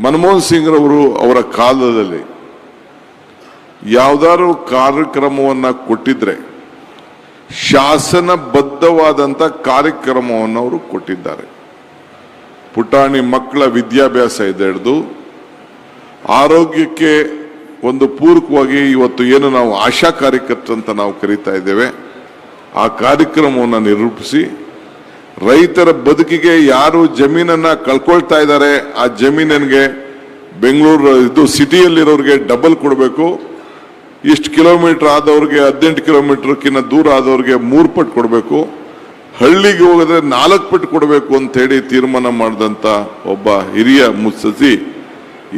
ಮನಮೋಹನ್ ಸಿಂಗ್ ರವರು ಅವರ ಕಾಲದಲ್ಲಿ ಯಾವ್ದಾದ್ರು ಕಾರ್ಯಕ್ರಮವನ್ನ ಕೊಟ್ಟಿದ್ರೆ ಶಾಸನಬದ್ಧವಾದಂಥ ಕಾರ್ಯಕ್ರಮವನ್ನು ಅವರು ಕೊಟ್ಟಿದ್ದಾರೆ. ಪುಟಾಣಿ ಮಕ್ಕಳ ವಿದ್ಯಾಭ್ಯಾಸ ಇದೆ ಹಿಡಿದು ಆರೋಗ್ಯಕ್ಕೆ ಒಂದು ಪೂರಕವಾಗಿ ಇವತ್ತು ಏನು ನಾವು ಆಶಾ ಕಾರ್ಯಕರ್ತರು ಅಂತ ನಾವು ಕರೀತಾ ಇದ್ದೇವೆ, ಆ ಕಾರ್ಯಕ್ರಮವನ್ನು ನಿರೂಪಿಸಿ ರೈತರ ಬದುಕಿಗೆ ಯಾರು ಜಮೀನನ್ನ ಕಳ್ಕೊಳ್ತಾ ಇದ್ದಾರೆ, ಆ ಜಮೀನಿಗೆ ಬೆಂಗಳೂರು ಇದು ಸಿಟಿಯಲ್ಲಿರೋರಿಗೆ ಡಬಲ್ ಕೊಡಬೇಕು. ಇಷ್ಟು ಕಿಲೋಮೀಟರ್ ಆದವ್ರಿಗೆ ಹದಿನೆಂಟು ಕಿಲೋಮೀಟ್ರ್ಕಿಂತ ದೂರ ಆದವ್ರಿಗೆ ಮೂರು ಪಟ್ಟು ಕೊಡಬೇಕು. ಹಳ್ಳಿಗೆ ಹೋಗಿದ್ರೆ ನಾಲ್ಕು ಪಟ್ಟು ಕೊಡಬೇಕು ಅಂತ ಹೇಳಿ ತೀರ್ಮಾನ ಮಾಡಿದಂಥ ಒಬ್ಬ ಹಿರಿಯ ಮುತ್ಸಸಿ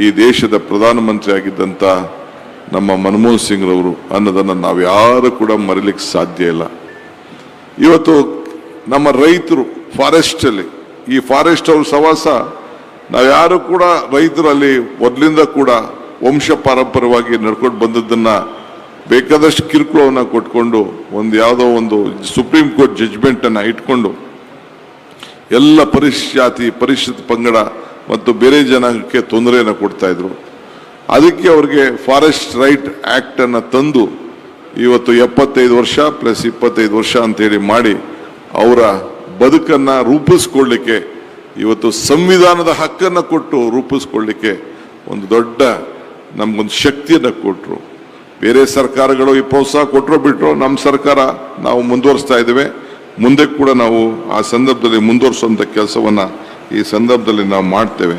ಈ ದೇಶದ ಪ್ರಧಾನಮಂತ್ರಿ ಆಗಿದ್ದಂಥ ನಮ್ಮ ಮನಮೋಹನ್ ಸಿಂಗ್ರವರು ಅನ್ನೋದನ್ನು ನಾವು ಯಾರು ಕೂಡ ಮರಿಲಿಕ್ಕೆ ಸಾಧ್ಯ ಇಲ್ಲ. ಇವತ್ತು ನಮ್ಮ ರೈತರು ಫಾರೆಸ್ಟ್ ಅಲ್ಲಿ. ಈ ಫಾರೆಸ್ಟ್ ಅವ್ರ ಸವಾಸ ನಾವು ಯಾರು ಕೂಡ ರೈತರು ಅಲ್ಲಿ ಮೊದಲಿಂದ ಕೂಡ ವಂಶ ಪಾರಂಪರ್ಯವಾಗಿ ನಡ್ಕೊಂಡು ಬಂದದ್ದನ್ನ ಬೇಕಾದಷ್ಟು ಕಿರುಕುಳವನ್ನ ಕೊಟ್ಕೊಂಡು ಒಂದು ಯಾವುದೋ ಒಂದು ಸುಪ್ರೀಂ ಕೋರ್ಟ್ ಜಡ್ಜ್ಮೆಂಟ್ ಅನ್ನ ಇಟ್ಕೊಂಡು ಎಲ್ಲ ಪರಿಶ್ ಪರಿಷತ್ ಪಂಗಡ ಮತ್ತು ಬೇರೆ ಜನಾಂಗಕ್ಕೆ ತೊಂದರೆಯನ್ನು ಕೊಡ್ತಾ ಇದ್ರು. ಅದಕ್ಕೆ ಅವ್ರಿಗೆ ಫಾರೆಸ್ಟ್ ರೈಟ್ ಆಕ್ಟ್ ಅನ್ನ ತಂದು ಇವತ್ತು ಎಪ್ಪತ್ತೈದು ವರ್ಷ ಪ್ಲಸ್ ಇಪ್ಪತ್ತೈದು ವರ್ಷ ಅಂತೇಳಿ ಮಾಡಿ ಅವರ ಬದುಕನ್ನ ರೂಪಿಸ್ಕೊಳ್ಳಿಕ್ಕೆ, ಇವತ್ತು ಸಂವಿಧಾನದ ಹಕ್ಕನ್ನು ಕೊಟ್ಟು ರೂಪಿಸ್ಕೊಳ್ಳಿಕ್ಕೆ ಒಂದು ದೊಡ್ಡ ನಮಗೊಂದು ಶಕ್ತಿಯನ್ನು ಕೊಟ್ಟರು ಬೇರೆ ಸರ್ಕಾರಗಳು ಈ ಪ್ರೋತ್ಸಾಹ ಕೊಟ್ಟರು ಬಿಟ್ಟರು ನಮ್ಮ ಸರ್ಕಾರ ನಾವು ಮುಂದುವರಿಸ್ತಾ ಇದ್ದೇವೆ. ಮುಂದೆ ಕೂಡ ನಾವು ಆ ಸಂದರ್ಭದಲ್ಲಿ ಮುಂದುವರಿಸುವಂಥ ಕೆಲಸವನ್ನು ಈ ಸಂದರ್ಭದಲ್ಲಿ ನಾವು ಮಾಡ್ತೇವೆ.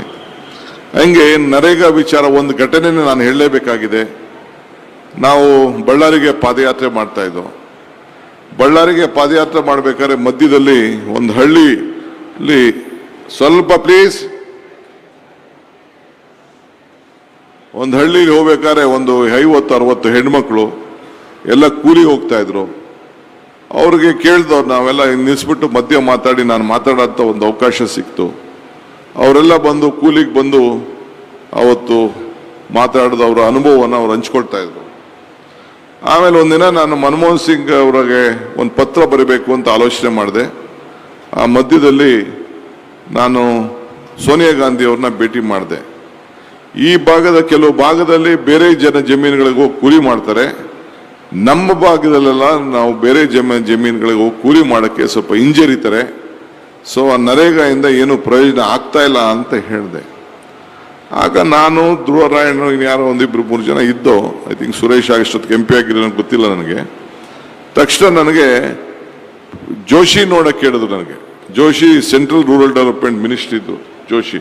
ಹಂಗೆ ನರೇಗಾ ವಿಚಾರ ಒಂದು ಘಟನೆನೇ ನಾನು ಹೇಳಲೇಬೇಕಾಗಿದೆ. ನಾವು ಬಳ್ಳಾರಿಗೆ ಪಾದಯಾತ್ರೆ ಮಾಡ್ತಾ ಇದ್ದೋ ಬಳ್ಳಾರಿಗೆ ಪಾದಯಾತ್ರೆ ಮಾಡಬೇಕಾದ್ರೆ ಮಧ್ಯದಲ್ಲಿ ಒಂದು ಹಳ್ಳಿಲಿ ಸ್ವಲ್ಪ ಪ್ಲೀಸ್ ಒಂದು ಹಳ್ಳಿಗೆ ಹೋಗ್ಬೇಕಾದ್ರೆ ಒಂದು ಐವತ್ತು, ಅರವತ್ತು ಹೆಣ್ಮಕ್ಳು ಎಲ್ಲ ಕೂಲಿ ಹೋಗ್ತಾ ಇದ್ರು. ಅವ್ರಿಗೆ ಕೇಳ್ದವ್ರು ನಾವೆಲ್ಲ ನಿಲ್ಲಿಸ್ಬಿಟ್ಟು ಮಧ್ಯ ಮಾತಾಡಿ ನಾನು ಮಾತಾಡೋಂಥ ಒಂದು ಅವಕಾಶ ಸಿಕ್ತು. ಅವರೆಲ್ಲ ಬಂದು ಕೂಲಿಗೆ ಬಂದು ಅವತ್ತು ಮಾತಾಡಿದ ಅವರ ಅನುಭವವನ್ನು ಅವ್ರು ಹಂಚ್ಕೊಳ್ತಾ ಇದ್ರು. ಆಮೇಲೆ ಒಂದಿನ ನಾನು ಮನಮೋಹನ್ ಸಿಂಗ್ ಅವರಿಗೆ ಒಂದು ಪತ್ರ ಬರೀಬೇಕು ಅಂತ ಆಲೋಚನೆ ಮಾಡಿದೆ. ಆ ಮಧ್ಯದಲ್ಲಿ ನಾನು ಸೋನಿಯಾ ಗಾಂಧಿ ಅವ್ರನ್ನ ಭೇಟಿ ಮಾಡಿದೆ. ಈ ಭಾಗದ ಕೆಲವು ಭಾಗದಲ್ಲಿ ಬೇರೆ ಜನ ಜಮೀನುಗಳಿಗೆ ಹೋಗಿ ಕೂಲಿ ಮಾಡ್ತಾರೆ. ನಮ್ಮ ಭಾಗದಲ್ಲೆಲ್ಲ ನಾವು ಬೇರೆ ಜಮ ಜಮೀನುಗಳಿಗೆ ಹೋಗಿ ಕೂಲಿ ಮಾಡೋಕ್ಕೆ ಸ್ವಲ್ಪ ಹಿಂಜರಿತಾರೆ. ಸೊ ಆ ನರೇಗಾಯಿಂದ ಏನು ಪ್ರಯೋಜನ ಆಗ್ತಾ ಇಲ್ಲ ಅಂತ ಹೇಳಿದೆ. ಆಗ ನಾನು ಧ್ರುವರಾಯಣ್ಣ ಯಾರೋ ಒಂದಿಬ್ರು ಮೂರು ಜನ ಇದ್ದೋ ಐ ಥಿಂಕ್ ಸುರೇಶ್ ಆಗಷ್ಟೊತ್ತಿಗೆ ಎಂ ಪಿ ಆಗಿರೋ ಗೊತ್ತಿಲ್ಲ ನನಗೆ. ತಕ್ಷಣ ನನಗೆ ಜೋಶಿ ನೋಡಕ್ಕೆ ಹೇಳಿದ್ರು ನನಗೆ. Joshi central rural development ministry ಇದ್ರು, ಜೋಶಿ.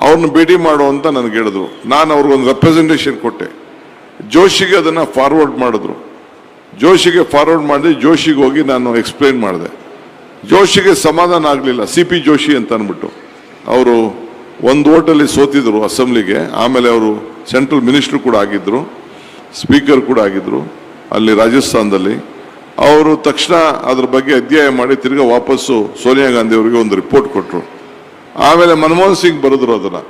ಅವ್ರನ್ನ ಭೇಟಿ ಮಾಡು ಅಂತ ನನಗೆ ಹೇಳಿದ್ರು. ನಾನು ಅವ್ರಿಗೊಂದು ರೆಪ್ರೆಸೆಂಟೇಷನ್ ಕೊಟ್ಟೆ. ಜೋಶಿಗೆ ಅದನ್ನು ಫಾರ್ವರ್ಡ್ ಮಾಡಿದ್ರು. ಜೋಶಿಗೆ ಫಾರ್ವರ್ಡ್ ಮಾಡಿದೆ ಜೋಶಿಗೆ ಹೋಗಿ ನಾನು ಎಕ್ಸ್ಪ್ಲೈನ್ ಮಾಡಿದೆ. ಜೋಶಿಗೆ ಸಮಾಧಾನ ಆಗಲಿಲ್ಲ. ಸಿ ಪಿ ಜೋಶಿ ಅಂತ ಅಂದ್ಬಿಟ್ಟು. ಅವರು ಒಂದು ಓಟಲ್ಲಿ ಸೋತಿದ್ರು ಅಸೆಂಬ್ಲಿಗೆ, ಆಮೇಲೆ ಅವರು ಸೆಂಟ್ರಲ್ ಮಿನಿಸ್ಟರ್ ಕೂಡ ಆಗಿದ್ರು, ಸ್ಪೀಕರ್ ಕೂಡ ಆಗಿದ್ರು, ಅಲ್ಲಿ ರಾಜಸ್ಥಾನದಲ್ಲಿ. ಅವರು ತಕ್ಷಣ ಅದ್ರ ಬಗ್ಗೆ ಅಧ್ಯಯನ ಮಾಡಿ ತಿರ್ಗಾ ವಾಪಸ್ಸು ಸೋನಿಯಾ ಗಾಂಧಿ ಅವರಿಗೆ ಒಂದು ರಿಪೋರ್ಟ್ ಕೊಟ್ಟರು ಆಮೇಲೆ ಮನಮೋಹನ್ ಸಿಂಗ್ ಬರೆದ್ರು ಅದನ್ನು.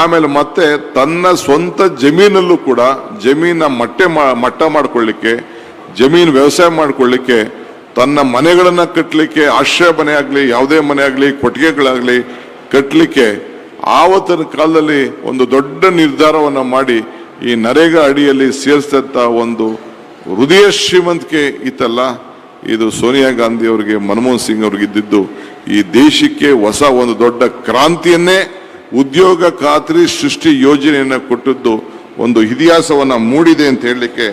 ಆಮೇಲೆ ಮತ್ತೆ ತನ್ನ ಸ್ವಂತ ಜಮೀನಲ್ಲೂ ಕೂಡ ಜಮೀನ ಮಟ್ಟೆ ಮಟ್ಟ ಮಾಡಿಕೊಳ್ಳಿಕ್ಕೆ, ಜಮೀನು ವ್ಯವಸಾಯ ಮಾಡಿಕೊಳ್ಳಿಕ್ಕೆ, ತನ್ನ ಮನೆಗಳನ್ನು ಕಟ್ಟಲಿಕ್ಕೆ ಆಶ್ರಯ ಮನೆ ಆಗಲಿ, ಯಾವುದೇ ಮನೆ ಆಗಲಿ, ಕೊಟ್ಟಿಗೆಗಳಾಗಲಿ ಕಟ್ಟಲಿಕ್ಕೆ ಆವತ್ತಿನ ಕಾಲದಲ್ಲಿ ಒಂದು ದೊಡ್ಡ ನಿರ್ಧಾರವನ್ನು ಮಾಡಿ ಈ ನರೇಗಾ ಅಡಿಯಲ್ಲಿ ಸೇರಿಸಿದಂಥ ಒಂದು ಹೃದಯ ಶ್ರೀಮಂತಿಕೆ ಇತ್ತಲ್ಲ, ಇದು ಸೋನಿಯಾ ಗಾಂಧಿ ಅವರಿಗೆ, ಮನಮೋಹನ್ ಸಿಂಗ್ ಅವ್ರಿಗೆ ಇದ್ದಿದ್ದು, ಈ ದೇಶಕ್ಕೆ ಹೊಸ ಒಂದು ದೊಡ್ಡ ಕ್ರಾಂತಿಯನ್ನೇ, ಉದ್ಯೋಗ ಖಾತ್ರಿ ಸೃಷ್ಟಿ ಯೋಜನೆಯನ್ನು ಕೊಟ್ಟಿದ್ದು ಒಂದು ಇತಿಹಾಸವನ್ನು ಮೂಡಿದೆ ಅಂತ ಹೇಳಲಿಕ್ಕೆ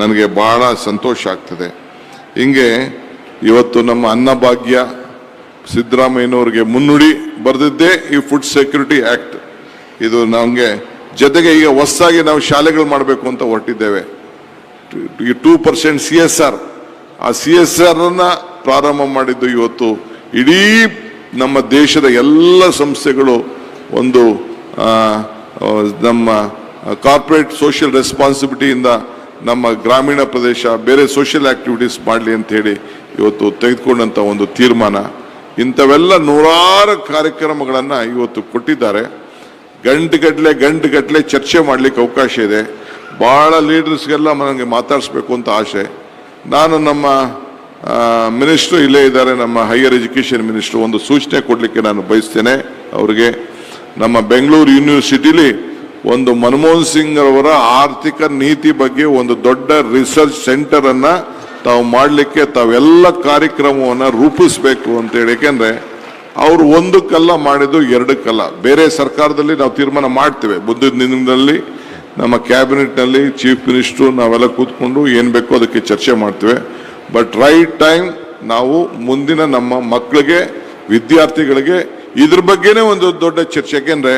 ನನಗೆ ಬಹಳ ಸಂತೋಷ ಆಗ್ತದೆ. ಹಿಂಗೆ, ಇವತ್ತು ನಮ್ಮ ಅನ್ನಭಾಗ್ಯ ಸಿದ್ದರಾಮಯ್ಯನವ್ರಿಗೆ ಮುನ್ನುಡಿ ಬರೆದಿದ್ದೇ ಈ ಫುಡ್ ಸೆಕ್ಯೂರಿಟಿ ಆಕ್ಟ್ ಇದು ನಮಗೆ ಜೊತೆಗೆ ಈಗ ಹೊಸದಾಗಿ ನಾವು ಶಾಲೆಗಳು ಮಾಡಬೇಕು ಅಂತ ಹೊರಟಿದ್ದೇವೆ. ಈ two percent C S R ಆ ಸಿ ಎಸ್ ಆರ್ ಅನ್ನ ಪ್ರಾರಂಭ ಮಾಡಿದ್ದು ಇವತ್ತು ಇಡೀ ನಮ್ಮ ದೇಶದ ಎಲ್ಲ ಸಂಸ್ಥೆಗಳು ಒಂದು ನಮ್ಮ ಕಾರ್ಪೊರೇಟ್ ಸೋಷಿಯಲ್ ರೆಸ್ಪಾನ್ಸಿಬಿಲಿಟಿಯಿಂದ ನಮ್ಮ ಗ್ರಾಮೀಣ ಪ್ರದೇಶ ಬೇರೆ ಸೋಷಿಯಲ್ ಆಕ್ಟಿವಿಟೀಸ್ ಮಾಡಲಿ ಅಂತ ಹೇಳಿ ಇವತ್ತು ತೆಗೆದುಕೊಂಡಂಥ ಒಂದು ತೀರ್ಮಾನ. ಇಂಥವೆಲ್ಲ ನೂರಾರು ಕಾರ್ಯಕ್ರಮಗಳನ್ನು ಇವತ್ತು ಕೊಟ್ಟಿದ್ದಾರೆ. ಗಂಟುಗಟ್ಟಲೆ ಗಂಟುಗಟ್ಟಲೆ ಚರ್ಚೆ ಮಾಡಲಿಕ್ಕೆ ಅವಕಾಶ ಇದೆ. ಭಾಳ ಲೀಡರ್ಸ್ಗೆಲ್ಲ ನನಗೆ ಮಾತಾಡಿಸ್ಬೇಕು ಅಂತ ಆಸೆ. ನಾನು ನಮ್ಮ ಮಿನಿಸ್ಟ್ರು ಇಲ್ಲೇ ಇದ್ದಾರೆ. ನಮ್ಮ ಹೈಯರ್ ಎಜುಕೇಷನ್ ಮಿನಿಸ್ಟ್ರು ಒಂದು ಸೂಚನೆ ಕೊಡಲಿಕ್ಕೆ ನಾನು ಬಯಸ್ತೇನೆ ಅವರಿಗೆ. ನಮ್ಮ ಬೆಂಗಳೂರು ಯೂನಿವರ್ಸಿಟಿಲಿ ಒಂದು ಮನಮೋಹನ್ ಸಿಂಗ್ ಅವರ ಆರ್ಥಿಕ ನೀತಿ ಬಗ್ಗೆ ಒಂದು ದೊಡ್ಡ ರಿಸರ್ಚ್ ಸೆಂಟರನ್ನು ತಾವು ಮಾಡಲಿಕ್ಕೆ ತಾವೆಲ್ಲ ಕಾರ್ಯಕ್ರಮವನ್ನು ರೂಪಿಸಬೇಕು ಅಂತೇಳಿ ಯಾಕೆಂದರೆ ಅವರು ಒಂದು ಒಂದಕ್ಕಲ್ಲ ಮಾಡಿದ್ದು ಎರಡಕ್ಕಲ್ಲ. ಬೇರೆ ಸರ್ಕಾರದಲ್ಲಿ ನಾವು ತೀರ್ಮಾನ ಮಾಡ್ತೇವೆ. ಮುಂದಿನ ದಿನದಲ್ಲಿ ನಮ್ಮ ಕ್ಯಾಬಿನೆಟ್ನಲ್ಲಿ ಚೀಫ್ ಮಿನಿಸ್ಟ್ರು ನಾವೆಲ್ಲ ಕೂತ್ಕೊಂಡು ಏನು ಬೇಕೋ ಅದಕ್ಕೆ ಚರ್ಚೆ ಮಾಡ್ತೇವೆ. ಬಟ್ ರೈಟ್ ಟೈಮ್ ನಾವು ಮುಂದಿನ ನಮ್ಮ ಮಕ್ಕಳಿಗೆ, ವಿದ್ಯಾರ್ಥಿಗಳಿಗೆ ಇದ್ರ ಬಗ್ಗೆನೇ ಒಂದು ದೊಡ್ಡ ಚರ್ಚೆ. ಯಾಕೆಂದ್ರೆ